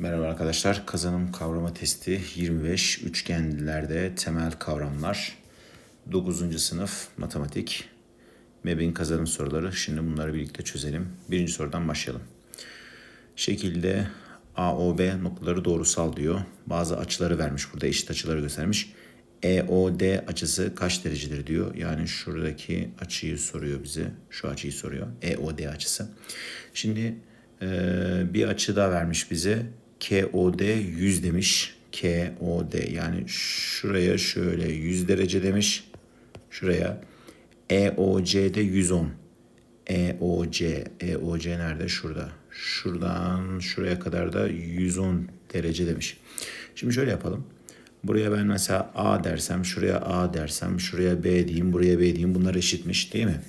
Merhaba arkadaşlar. Kazanım kavrama testi 25 üçgenlerde temel kavramlar. 9. sınıf matematik. MEB'in kazanım soruları. Şimdi bunları birlikte çözelim. Birinci sorudan başlayalım. Şekilde AOB noktaları doğrusal diyor. Bazı açıları vermiş. Burada eşit açıları göstermiş. EOD açısı kaç derecedir diyor. Yani şuradaki açıyı soruyor bize. Şu açıyı soruyor. EOD açısı. Şimdi bir açı da vermiş bize. KOD 100 demiş. KOD yani şuraya şöyle 100 derece demiş. Şuraya. EOC'de 110. EOC. EOC nerede? Şurada. Şuradan şuraya kadar da 110 derece demiş. Şimdi şöyle yapalım. Buraya ben mesela A dersem, şuraya A dersem, şuraya B diyeyim, buraya B diyeyim. Bunlar eşitmiş değil mi?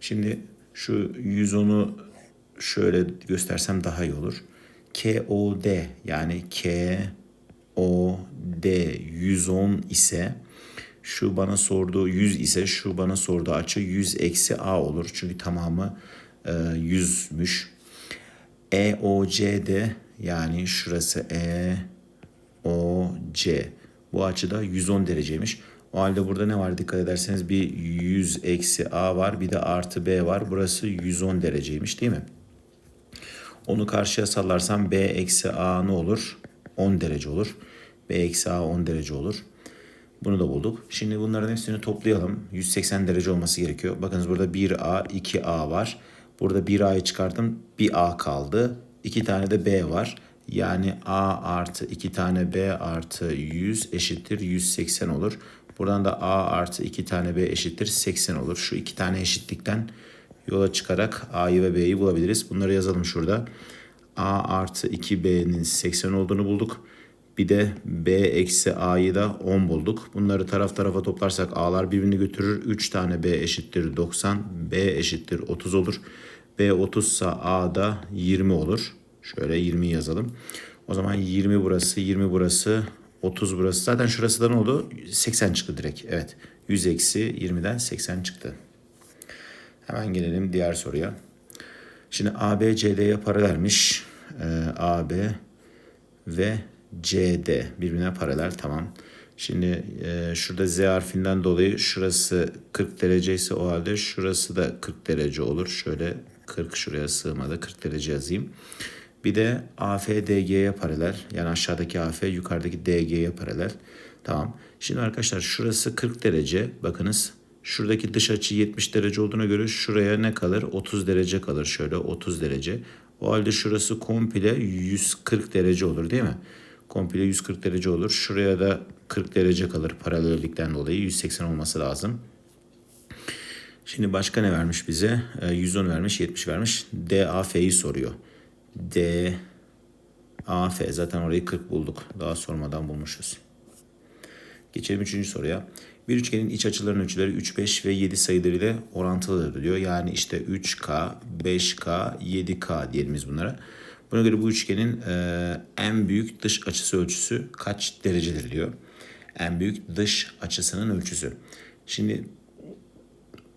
Şimdi şu 110'u şöyle göstersem daha iyi olur. KOD yani KOD 110 ise şu bana sorduğu 100 ise şu bana sorduğu açı 100 eksi A olur. Çünkü tamamı e, 100'müş. EOC'de yani şurası EOC bu açıda 110 dereceymiş. O halde burada ne var dikkat ederseniz bir 100 eksi A var bir de artı B var. Burası 110 dereceymiş değil mi? Onu karşıya sallarsam B eksi A ne olur? 10 derece olur. B eksi A 10 derece olur. Bunu da bulduk. Şimdi bunların hepsini toplayalım. 180 derece olması gerekiyor. Bakınız burada 1A, 2A var. Burada 1A'yı çıkarttım. Bir A kaldı. 2 tane de B var. Yani A artı 2 tane B artı 100 eşittir 180 olur. Buradan da A artı 2 tane B eşittir 80 olur. Şu iki tane eşitlikten yola çıkarak A'yı ve B'yi bulabiliriz. Bunları yazalım şurada. A artı 2B'nin 80 olduğunu bulduk. Bir de B eksi A'yı da 10 bulduk. Bunları taraf tarafa toplarsak A'lar birbirini götürür. 3 tane B eşittir 90. B eşittir 30 olur. B 30 ise A da 20 olur. Şöyle 20 yazalım. O zaman 20 burası, 20 burası, 30 burası. Zaten şurası da ne oldu? 80 çıktı direkt. Evet. 100 eksi 20'den 80 çıktı. Hemen gelelim diğer soruya. Şimdi AB CD'ye paralelmiş. Ee, AB ve CD birbirine paralel tamam. Şimdi e, şurada Z harfinden dolayı şurası 40 derece ise o halde şurası da 40 derece olur. Şöyle 40 şuraya sığmadı 40 derece yazayım. Bir de AF DG'ye paralel. Yani aşağıdaki AF yukarıdaki DG'ye paralel. Tamam. Şimdi arkadaşlar şurası 40 derece. Bakınız Şuradaki dış açı 70 derece olduğuna göre şuraya ne kalır? 30 derece kalır. Şöyle 30 derece. O halde şurası komple 140 derece olur değil mi? Komple 140 derece olur. Şuraya da 40 derece kalır paralellikten dolayı. 180 olması lazım. Şimdi başka ne vermiş bize? 110 vermiş, 70 vermiş. DAF'yi soruyor. DAF zaten orayı 40 bulduk. Daha sormadan bulmuşuz. Geçelim üçüncü soruya. Bir üçgenin iç açılarının ölçüleri 3, 5 ve 7 sayılarıyla orantılıdır diyor. Yani işte 3K, 5K, 7K diyelim biz bunlara. Buna göre bu üçgenin e, en büyük dış açısı ölçüsü kaç derecedir diyor. En büyük dış açısının ölçüsü. Şimdi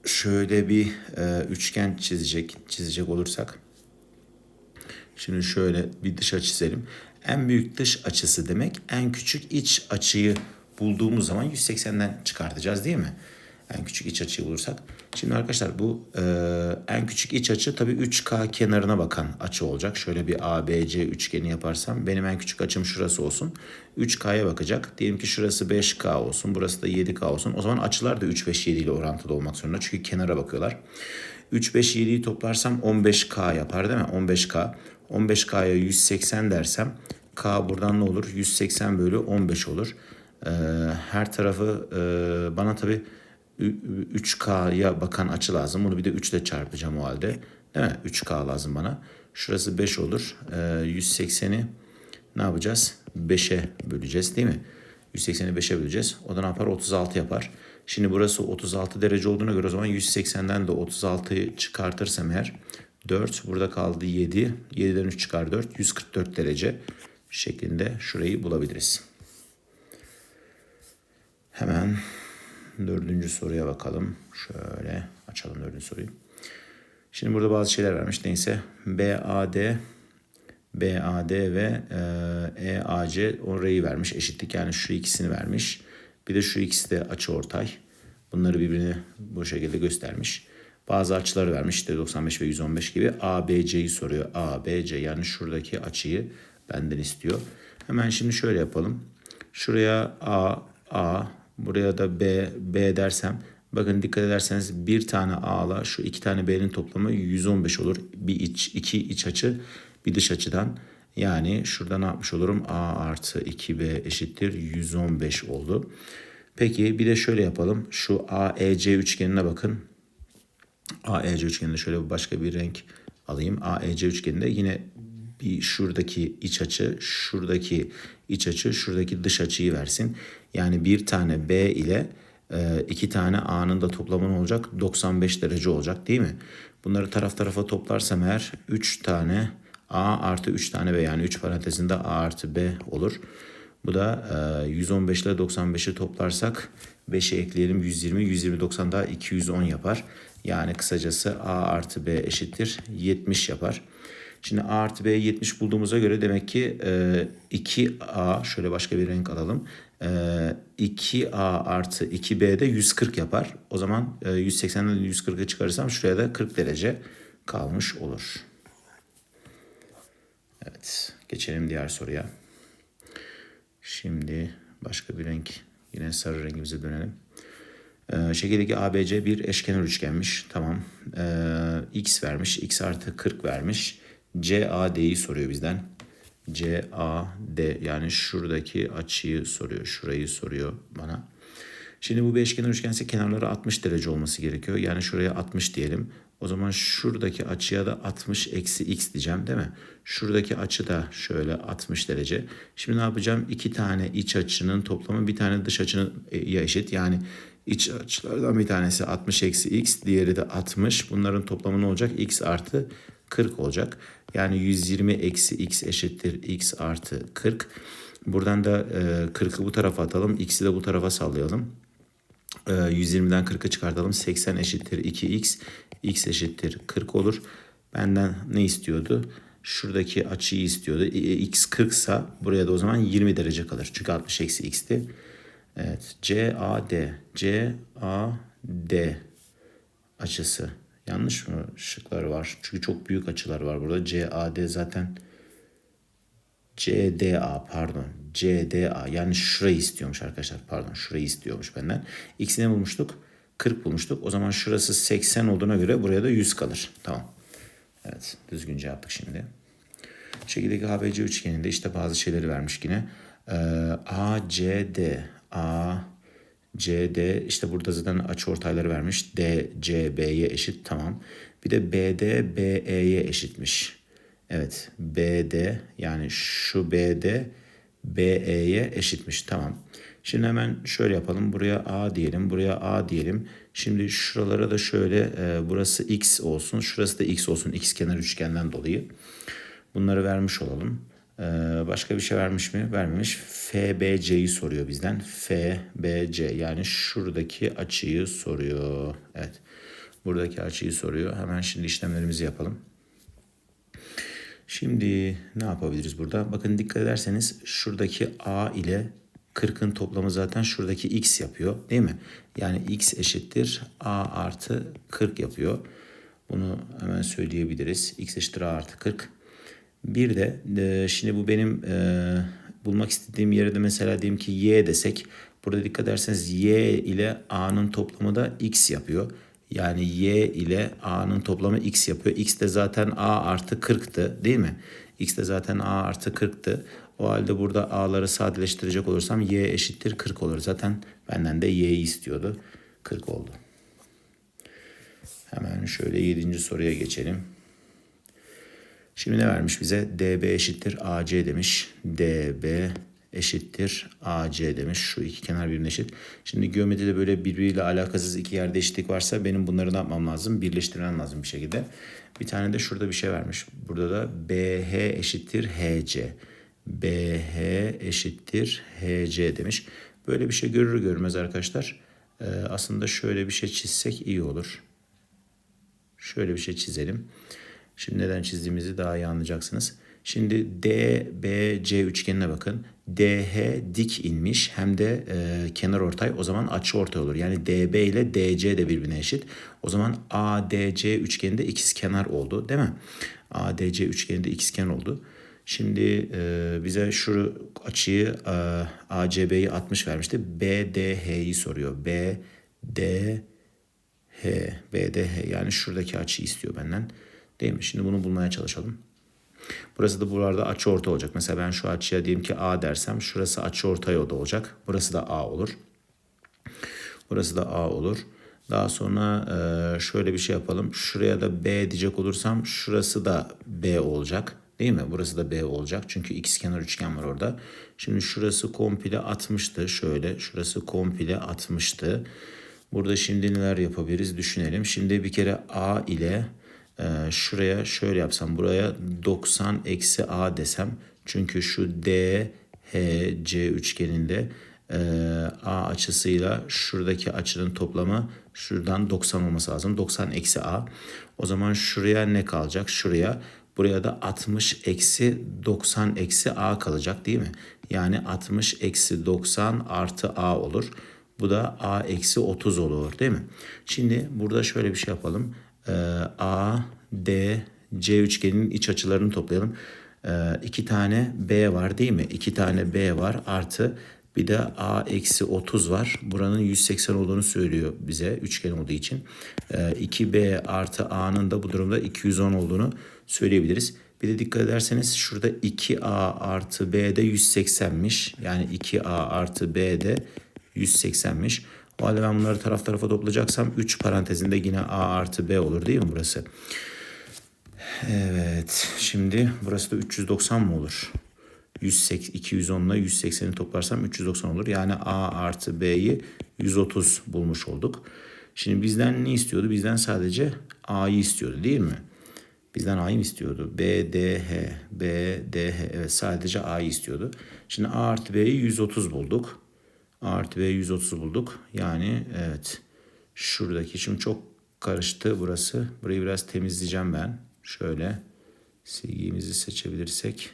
şöyle bir e, üçgen çizecek çizecek olursak. Şimdi şöyle bir dış açı çizelim. En büyük dış açısı demek en küçük iç açıyı bulduğumuz zaman 180'den çıkartacağız değil mi? En küçük iç açıyı bulursak. Şimdi arkadaşlar bu e, en küçük iç açı tabii 3K kenarına bakan açı olacak. Şöyle bir ABC üçgeni yaparsam benim en küçük açım şurası olsun. 3K'ya bakacak. Diyelim ki şurası 5K olsun. Burası da 7K olsun. O zaman açılar da 3, 5, 7 ile orantılı olmak zorunda. Çünkü kenara bakıyorlar. 3, 5, 7'yi toplarsam 15K yapar değil mi? 15K. 15K'ya 180 dersem K buradan ne olur? 180 bölü 15 olur. Ee, her tarafı e, bana tabi 3K'ya bakan açı lazım. Bunu bir de 3 ile çarpacağım o halde. Değil mi? 3K lazım bana. Şurası 5 olur. Ee, 180'i ne yapacağız? 5'e böleceğiz değil mi? 180'i 5'e böleceğiz. O da ne yapar? 36 yapar. Şimdi burası 36 derece olduğuna göre o zaman 180'den de 36'yı çıkartırsam eğer 4 burada kaldı 7. 7'den 3 çıkar 4. 144 derece şeklinde şurayı bulabiliriz. Hemen dördüncü soruya bakalım. Şöyle açalım dördüncü soruyu. Şimdi burada bazı şeyler vermiş. Neyse BAD BAD ve e, EAC orayı vermiş. Eşitlik yani şu ikisini vermiş. Bir de şu ikisi de açı ortay. Bunları birbirine bu şekilde göstermiş. Bazı açıları vermiş işte 95 ve 115 gibi. ABC'yi soruyor. ABC yani şuradaki açıyı benden istiyor. Hemen şimdi şöyle yapalım. Şuraya A, A, buraya da B, B dersem bakın dikkat ederseniz bir tane A'la şu iki tane B'nin toplamı 115 olur. Bir iç, iki iç açı bir dış açıdan. Yani şurada ne yapmış olurum? A artı 2B eşittir 115 oldu. Peki bir de şöyle yapalım. Şu AEC üçgenine bakın. AEC üçgeninde şöyle başka bir renk alayım. AEC üçgeninde yine bir şuradaki iç açı, şuradaki iç açı, şuradaki dış açıyı versin. Yani bir tane B ile e, iki tane A'nın da toplamı olacak? 95 derece olacak değil mi? Bunları taraf tarafa toplarsam eğer 3 tane A artı 3 tane B yani 3 parantezinde A artı B olur. Bu da 115 ile 95'i toplarsak 5'e ekleyelim 120, 120 90 daha 210 yapar. Yani kısacası A artı B eşittir 70 yapar. Şimdi A artı B 70 bulduğumuza göre demek ki 2A şöyle başka bir renk alalım. 2A artı 2B de 140 yapar. O zaman 180'den 140'ı çıkarırsam şuraya da 40 derece kalmış olur. Evet geçelim diğer soruya. Şimdi başka bir renk yine sarı rengimize dönelim. Ee, şekildeki ABC bir eşkenar üçgenmiş. Tamam. Ee, X vermiş. X artı 40 vermiş. CAD'yi soruyor bizden. CAD yani şuradaki açıyı soruyor. Şurayı soruyor bana. Şimdi bu bir eşkenar üçgense kenarları 60 derece olması gerekiyor. Yani şuraya 60 diyelim. O zaman şuradaki açıya da 60 eksi x diyeceğim değil mi? Şuradaki açı da şöyle 60 derece. Şimdi ne yapacağım? İki tane iç açının toplamı bir tane dış açının ya eşit. Yani iç açılardan bir tanesi 60 eksi x, diğeri de 60. Bunların toplamı ne olacak? x artı 40 olacak. Yani 120 eksi x eşittir x artı 40. Buradan da 40'ı bu tarafa atalım. X'i de bu tarafa sallayalım. 120'den 40'ı çıkartalım. 80 eşittir 2x. x eşittir 40 olur. Benden ne istiyordu? Şuradaki açıyı istiyordu. x 40 sa buraya da o zaman 20 derece kalır. Çünkü 60 eksi x'ti. Evet. CAD. CAD açısı. Yanlış mı şıklar var? Çünkü çok büyük açılar var burada. CAD zaten CDA pardon. CDA yani şurayı istiyormuş arkadaşlar. Pardon şurayı istiyormuş benden. X'ini bulmuştuk? 40 bulmuştuk. O zaman şurası 80 olduğuna göre buraya da 100 kalır. Tamam. Evet düzgünce yaptık şimdi. Şekildeki ABC üçgeninde işte bazı şeyleri vermiş yine. Ee, ACD A CD işte burada zaten açı ortayları vermiş. D C B'ye eşit tamam. Bir de BD BE'ye eşitmiş. Evet BD yani şu BD BE'ye eşitmiş tamam. Şimdi hemen şöyle yapalım. Buraya A diyelim. Buraya A diyelim. Şimdi şuralara da şöyle e, burası X olsun. Şurası da X olsun. X kenar üçgenden dolayı. Bunları vermiş olalım. Ee, başka bir şey vermiş mi? Vermemiş. FBC'yi soruyor bizden. FBC yani şuradaki açıyı soruyor. Evet. Buradaki açıyı soruyor. Hemen şimdi işlemlerimizi yapalım. Şimdi ne yapabiliriz burada? Bakın dikkat ederseniz şuradaki A ile 40'ın toplamı zaten şuradaki x yapıyor değil mi? Yani x eşittir a artı 40 yapıyor. Bunu hemen söyleyebiliriz. x eşittir a artı 40. Bir de e, şimdi bu benim e, bulmak istediğim yere de mesela diyelim ki y desek. Burada dikkat ederseniz y ile a'nın toplamı da x yapıyor. Yani y ile a'nın toplamı x yapıyor. x de zaten a artı 40'tı değil mi? x de zaten a artı 40'tı. O halde burada a'ları sadeleştirecek olursam y eşittir 40 olur. Zaten benden de y'yi istiyordu. 40 oldu. Hemen şöyle 7. soruya geçelim. Şimdi ne vermiş bize? DB eşittir AC demiş. DB eşittir AC demiş. Şu iki kenar birbirine eşit. Şimdi geometride böyle birbiriyle alakasız iki yerde eşitlik varsa benim bunları ne yapmam lazım? Birleştirmem lazım bir şekilde. Bir tane de şurada bir şey vermiş. Burada da BH eşittir HC. BH eşittir HC demiş. Böyle bir şey görür görmez arkadaşlar. Ee, aslında şöyle bir şey çizsek iyi olur. Şöyle bir şey çizelim. Şimdi neden çizdiğimizi daha iyi anlayacaksınız. Şimdi DBC üçgenine bakın. DH dik inmiş hem de e, kenar ortay o zaman açı ortay olur. Yani DB ile DC de birbirine eşit. O zaman ADC üçgeninde ikiz kenar oldu değil mi? ADC üçgeninde ikiz kenar oldu. Şimdi e, bize şu açıyı e, ACB'yi 60 vermişti. BDH'yi soruyor. BDH BDH yani şuradaki açıyı istiyor benden. Değil mi? Şimdi bunu bulmaya çalışalım. Burası da buralarda açı orta olacak. Mesela ben şu açıya diyelim ki A dersem şurası açı ortay oda olacak. Burası da A olur. Burası da A olur. Daha sonra e, şöyle bir şey yapalım. Şuraya da B diyecek olursam şurası da B olacak. Değil mi? Burası da B olacak. Çünkü x kenar üçgen var orada. Şimdi şurası komple 60'tı. Şöyle şurası komple 60'tı. Burada şimdi neler yapabiliriz düşünelim. Şimdi bir kere A ile e, şuraya şöyle yapsam. Buraya 90 eksi A desem. Çünkü şu D, H, C üçgeninde e, A açısıyla şuradaki açının toplamı şuradan 90 olması lazım. 90 eksi A. O zaman şuraya ne kalacak? Şuraya Buraya da 60 eksi 90 eksi a kalacak değil mi? Yani 60 eksi 90 artı a olur. Bu da a eksi 30 olur değil mi? Şimdi burada şöyle bir şey yapalım. Ee, a, d, c üçgeninin iç açılarını toplayalım. Ee, iki tane b var değil mi? İki tane b var artı bir de a eksi 30 var. Buranın 180 olduğunu söylüyor bize üçgen olduğu için. Ee, 2b artı a'nın da bu durumda 210 olduğunu söyleyebiliriz. Bir de dikkat ederseniz şurada 2a artı b de 180'miş. Yani 2a artı b de 180'miş. O halde ben bunları taraf tarafa toplayacaksam 3 parantezinde yine a artı b olur değil mi burası? Evet. Şimdi burası da 390 mı olur? 180, 210 ile 180'i toplarsam 390 olur. Yani a artı b'yi 130 bulmuş olduk. Şimdi bizden ne istiyordu? Bizden sadece a'yı istiyordu değil mi? Bizden A'yı istiyordu? B, D, H. B, D, H. Evet sadece A'yı istiyordu. Şimdi A artı B'yi 130 bulduk. Artı B'yi 130 bulduk. Yani evet. Şuradaki şimdi çok karıştı burası. Burayı biraz temizleyeceğim ben. Şöyle silgimizi seçebilirsek.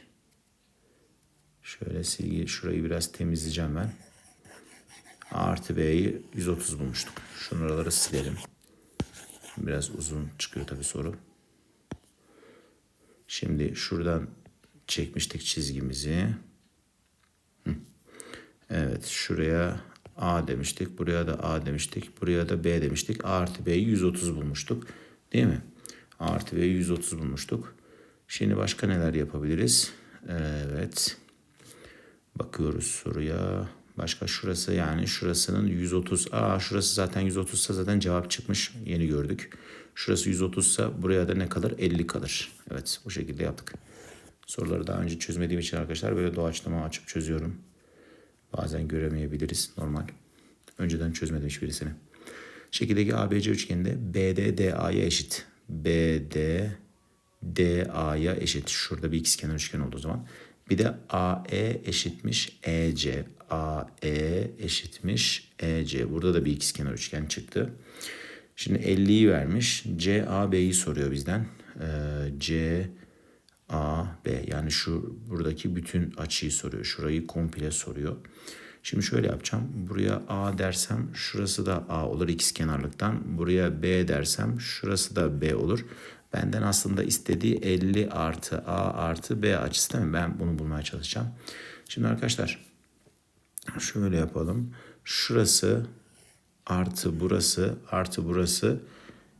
Şöyle silgi şurayı biraz temizleyeceğim ben. Artı B'yi 130 bulmuştuk. Şunları silelim. Biraz uzun çıkıyor tabii soru. Şimdi şuradan çekmiştik çizgimizi. Evet şuraya A demiştik. Buraya da A demiştik. Buraya da B demiştik. A artı B'yi 130 bulmuştuk. Değil mi? A artı B'yi 130 bulmuştuk. Şimdi başka neler yapabiliriz? Evet. Bakıyoruz soruya. Başka şurası yani şurasının 130. Aa şurası zaten 130 ise zaten cevap çıkmış. Yeni gördük. Şurası 130 ise buraya da ne kalır? 50 kalır. Evet bu şekilde yaptık. Soruları daha önce çözmediğim için arkadaşlar böyle doğaçlama açıp çözüyorum. Bazen göremeyebiliriz normal. Önceden çözmedim birisini. Şekildeki ABC üçgeninde BD DA'ya eşit. BD DA'ya eşit. Şurada bir ikizkenar üçgen oldu o zaman. Bir de AE eşitmiş EC. AE eşitmiş EC. Burada da bir ikizkenar üçgen çıktı. Şimdi 50'yi vermiş. CAB'yi soruyor bizden. Ee, C A B yani şu buradaki bütün açıyı soruyor. Şurayı komple soruyor. Şimdi şöyle yapacağım. Buraya A dersem şurası da A olur x kenarlıktan. Buraya B dersem şurası da B olur. Benden aslında istediği 50 artı A artı B açısı değil mi? Ben bunu bulmaya çalışacağım. Şimdi arkadaşlar şöyle yapalım. Şurası artı burası artı burası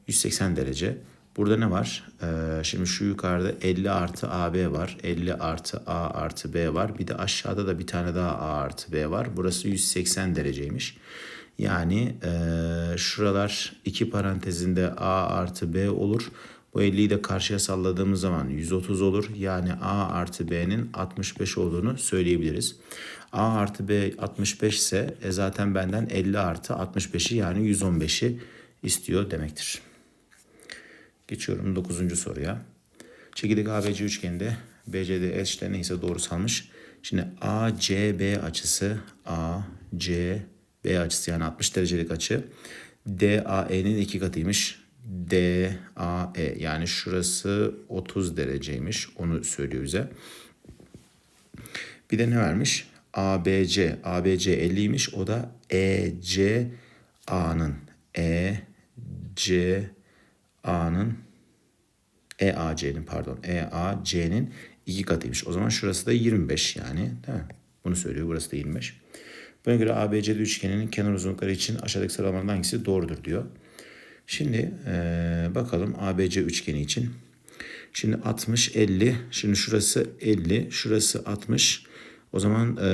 180 derece. Burada ne var? Ee, şimdi şu yukarıda 50 artı AB var. 50 artı A artı B var. Bir de aşağıda da bir tane daha A artı B var. Burası 180 dereceymiş. Yani e, şuralar iki parantezinde A artı B olur. Bu 50'yi de karşıya salladığımız zaman 130 olur. Yani A artı B'nin 65 olduğunu söyleyebiliriz. A artı B 65 ise e zaten benden 50 artı 65'i yani 115'i istiyor demektir. Geçiyorum 9. soruya. Çekirdek ABC üçgeninde BCD eşitler neyse doğru salmış. Şimdi ACB açısı ACB açısı yani 60 derecelik açı DAE'nin iki katıymış. DAE yani şurası 30 dereceymiş. Onu söylüyor bize. Bir de ne vermiş? ABC. ABC 50'ymiş. O da ECA'nın ECA'nın EAC'nin pardon EAC'nin iki katıymış. O zaman şurası da 25 yani değil mi? Bunu söylüyor. Burası da 25. Buna göre ABCD üçgeninin kenar uzunlukları için aşağıdaki sıralamadan hangisi doğrudur diyor. Şimdi ee, bakalım ABC üçgeni için. Şimdi 60, 50. Şimdi şurası 50, şurası 60. O zaman e,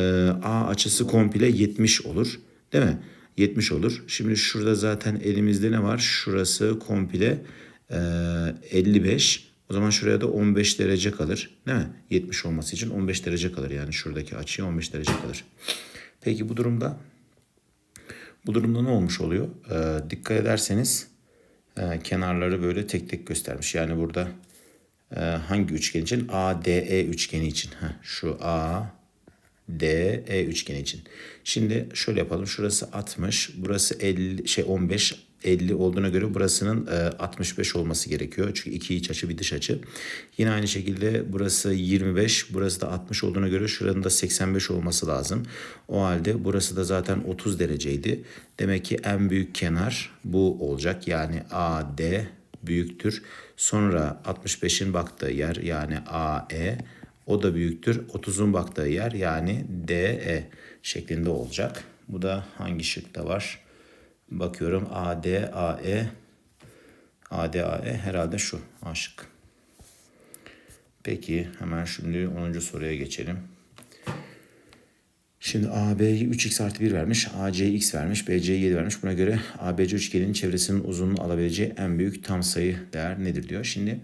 A açısı komple 70 olur. Değil mi? 70 olur. Şimdi şurada zaten elimizde ne var? Şurası komple e, 55. O zaman şuraya da 15 derece kalır. Değil mi? 70 olması için 15 derece kalır. Yani şuradaki açıya 15 derece kalır. Peki bu durumda bu durumda ne olmuş oluyor? Ee, dikkat ederseniz e, kenarları böyle tek tek göstermiş. Yani burada e, hangi üçgen için? ADE üçgeni için. Heh, şu A D E üçgeni için. Şimdi şöyle yapalım. Şurası 60, burası 50 şey 15 50 olduğuna göre burasının e, 65 olması gerekiyor. Çünkü iki iç açı bir dış açı. Yine aynı şekilde burası 25, burası da 60 olduğuna göre şuranın da 85 olması lazım. O halde burası da zaten 30 dereceydi. Demek ki en büyük kenar bu olacak. Yani AD büyüktür. Sonra 65'in baktığı yer yani AE o da büyüktür. 30'un baktığı yer yani DE şeklinde olacak. Bu da hangi şıkta var? Bakıyorum AD, AE. AD, AE herhalde şu A şık. Peki hemen şimdi 10. soruya geçelim. Şimdi AB'yi 3x artı 1 vermiş. AC'yi x vermiş. BC'yi 7 vermiş. Buna göre ABC üçgeninin çevresinin uzunluğunu alabileceği en büyük tam sayı değer nedir diyor. Şimdi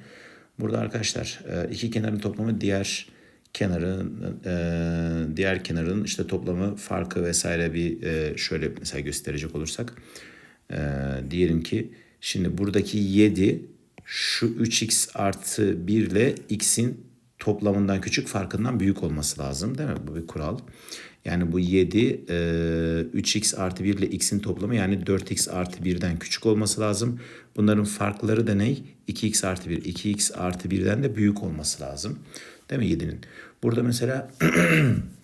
burada arkadaşlar iki kenarın toplamı diğer kenarın e, diğer kenarın işte toplamı farkı vesaire bir e, şöyle mesela gösterecek olursak e, diyelim ki şimdi buradaki 7 şu 3x artı 1 ile x'in toplamından küçük farkından büyük olması lazım değil mi? Bu bir kural. Yani bu 7 e, 3x artı 1 ile x'in toplamı yani 4x artı 1'den küçük olması lazım. Bunların farkları da ne? 2x artı 1. 2x artı 1'den de büyük olması lazım. Değil mi 7'nin? Burada mesela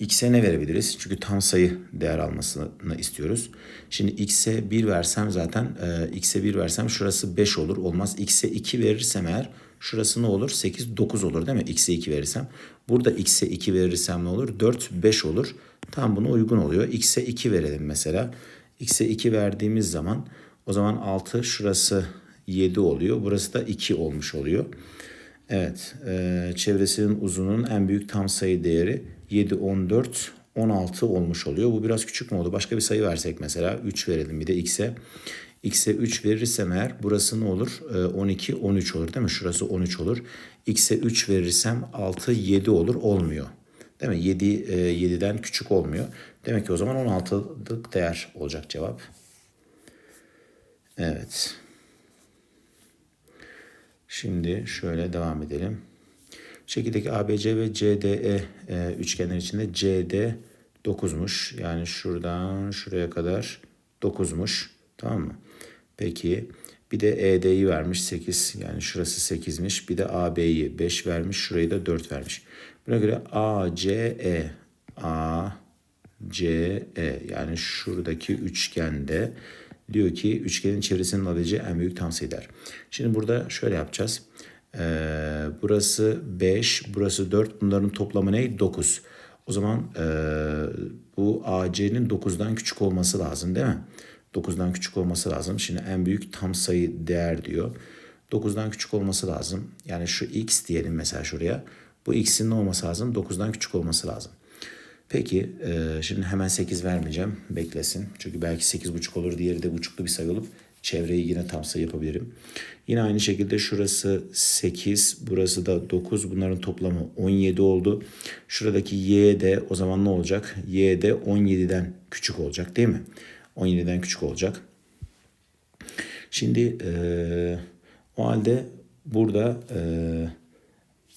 x'e ne verebiliriz? Çünkü tam sayı değer almasını istiyoruz. Şimdi x'e 1 versem zaten e, x'e 1 versem şurası 5 olur. Olmaz. x'e 2 verirsem eğer şurası ne olur? 8, 9 olur değil mi? x'e 2 verirsem. Burada x'e 2 verirsem ne olur? 4, 5 olur. Tam buna uygun oluyor. x'e 2 verelim mesela. x'e 2 verdiğimiz zaman o zaman 6 şurası 7 oluyor. Burası da 2 olmuş oluyor. Evet, e, çevresinin uzunun en büyük tam sayı değeri 7, 14, 16 olmuş oluyor. Bu biraz küçük mü oldu? Başka bir sayı versek mesela 3 verelim bir de x'e. x'e 3 verirsem eğer burası ne olur? E, 12, 13 olur değil mi? Şurası 13 olur. x'e 3 verirsem 6, 7 olur. Olmuyor. Değil mi? 7, e, 7'den küçük olmuyor. Demek ki o zaman 16'lık değer olacak cevap. Evet. Şimdi şöyle devam edelim. Şekildeki ABC ve CDE e, üçgenler içinde CD 9'muş. Yani şuradan şuraya kadar 9'muş. Tamam mı? Peki bir de ED'yi vermiş 8. Yani şurası 8'miş. Bir de AB'yi 5 vermiş. Şurayı da 4 vermiş. Buna göre ACE ACE yani şuradaki üçgende diyor ki üçgenin çevresinin alabileceği en büyük tam sayı der. Şimdi burada şöyle yapacağız. Ee, burası 5, burası 4. Bunların toplamı ne? 9. O zaman e, bu AC'nin 9'dan küçük olması lazım değil mi? 9'dan küçük olması lazım. Şimdi en büyük tam sayı değer diyor. 9'dan küçük olması lazım. Yani şu x diyelim mesela şuraya. Bu x'in ne olması lazım? 9'dan küçük olması lazım. Peki e, şimdi hemen 8 vermeyeceğim. Beklesin. Çünkü belki 8,5 olur. Diğeri de buçuklu bir sayı olup çevreyi yine tam sayı yapabilirim. Yine aynı şekilde şurası 8, burası da 9. Bunların toplamı 17 oldu. Şuradaki y de o zaman ne olacak? Y de 17'den küçük olacak değil mi? 17'den küçük olacak. Şimdi e, o halde burada e,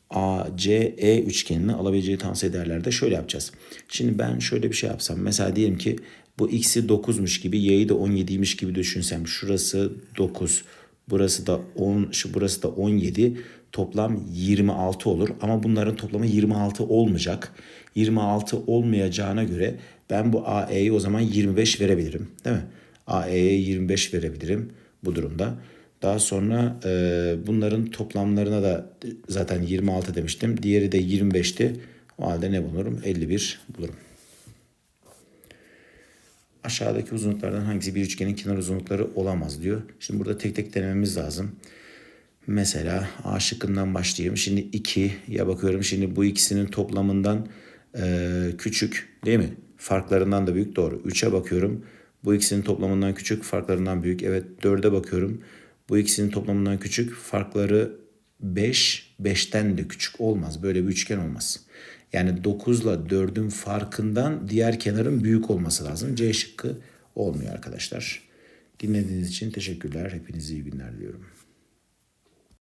ACE üçgenini alabileceği tam sayı değerlerde şöyle yapacağız. Şimdi ben şöyle bir şey yapsam. Mesela diyelim ki Bu x'i 9'muş gibi y'yi de 17'ymiş gibi düşünsem. Şurası 9. Burası da 10, şu burası da 17. Toplam 26 olur ama bunların toplamı 26 olmayacak. 26 olmayacağına göre ben bu AE'yi o zaman 25 verebilirim. Değil mi? AE'ye 25 verebilirim bu durumda. Daha sonra e, bunların toplamlarına da zaten 26 demiştim. Diğeri de 25'ti. O halde ne bulurum? 51 bulurum. Aşağıdaki uzunluklardan hangisi bir üçgenin kenar uzunlukları olamaz diyor. Şimdi burada tek tek denememiz lazım. Mesela A şıkkından başlayayım. Şimdi 2 ya bakıyorum şimdi bu ikisinin toplamından e, küçük değil mi? Farklarından da büyük doğru. 3'e bakıyorum. Bu ikisinin toplamından küçük farklarından büyük. Evet 4'e bakıyorum. Bu ikisinin toplamından küçük farkları 5, 5'ten de küçük olmaz. Böyle bir üçgen olmaz. Yani 9 ile 4'ün farkından diğer kenarın büyük olması lazım. C şıkkı olmuyor arkadaşlar. Dinlediğiniz için teşekkürler. Hepinize iyi günler diliyorum.